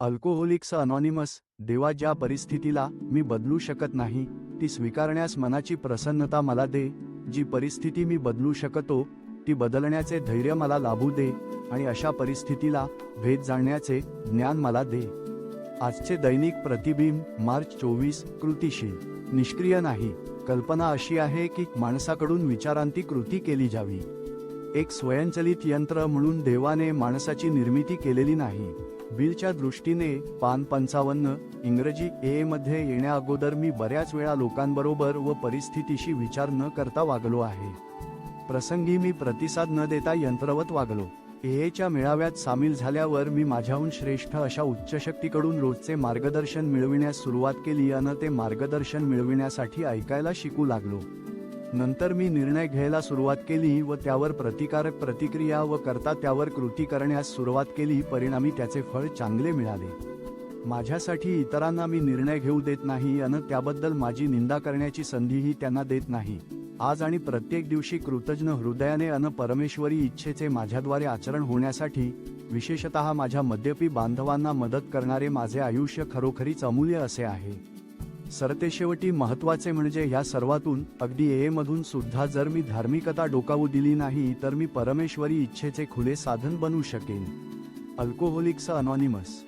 Alcoholics anonymous देवा ज्या परिस्थितीला मी बदलू शकत नाही ती स्वीकारण्यास मनाची प्रसन्नता मला दे जी परिस्थिती मी बदलू शकतो ती बदलण्याचे धैर्य मला लाभू दे आणि अशा परिस्थितीला भेद जाणण्याचे ज्ञान मला दे. आजचे दैनिक प्रतिबिंब मार्च चोवीस कृतीशील निष्क्रिय नाही. कल्पना अशी आहे की माणसाकडून विचारांती कृती केली जावी. एक स्वयंचलित यंत्र म्हणून देवाने माणसाची निर्मिती केलेली नाही. बिलच्या दृष्टीने पान पंचावन्न इंग्रजी ए मध्ये येण्याअगोदर मी बऱ्याच वेळा लोकांबरोबर व परिस्थितीशी विचार न करता वागलो आहे. प्रसंगी मी प्रतिसाद न देता यंत्रवत वागलो. एएच्या मेळाव्यात सामील झाल्यावर मी माझ्याहून श्रेष्ठ अशा उच्च शक्तीकडून रोजचे मार्गदर्शन मिळविण्यास सुरुवात केली अन ते मार्गदर्शन मिळविण्यासाठी ऐकायला शिकू लागलो. नंतर मी निर्णय घ्यायला सुरुवात केली व त्यावर प्रतिकारक प्रतिक्रिया व करता त्यावर कृती करण्यास सुरुवात केली परिणामी त्याचे फळ चांगले मिळाले. माझ्यासाठी इतरांना मी निर्णय घेऊ देत नाही अन त्याबद्दल माझी निंदा करण्याची संधीही त्यांना देत नाही. आज आणि प्रत्येक दिवशी कृतज्ञ हृदयाने अन परमेश्वरी इच्छेचे माझ्याद्वारे आचरण होण्यासाठी विशेषतः माझ्या मद्यपी बांधवांना मदत करणारे माझे आयुष्य खरोखरीच अमूल्य असे आहे. सरतेशेवटी महत्त्वाचे म्हणजे ह्या सर्वातून अगदी ए सुद्धा जर मी धार्मिकता डोकावू दिली नाही तर मी परमेश्वरी इच्छेचे खुले साधन बनू शकेन. Alcoholics anonymous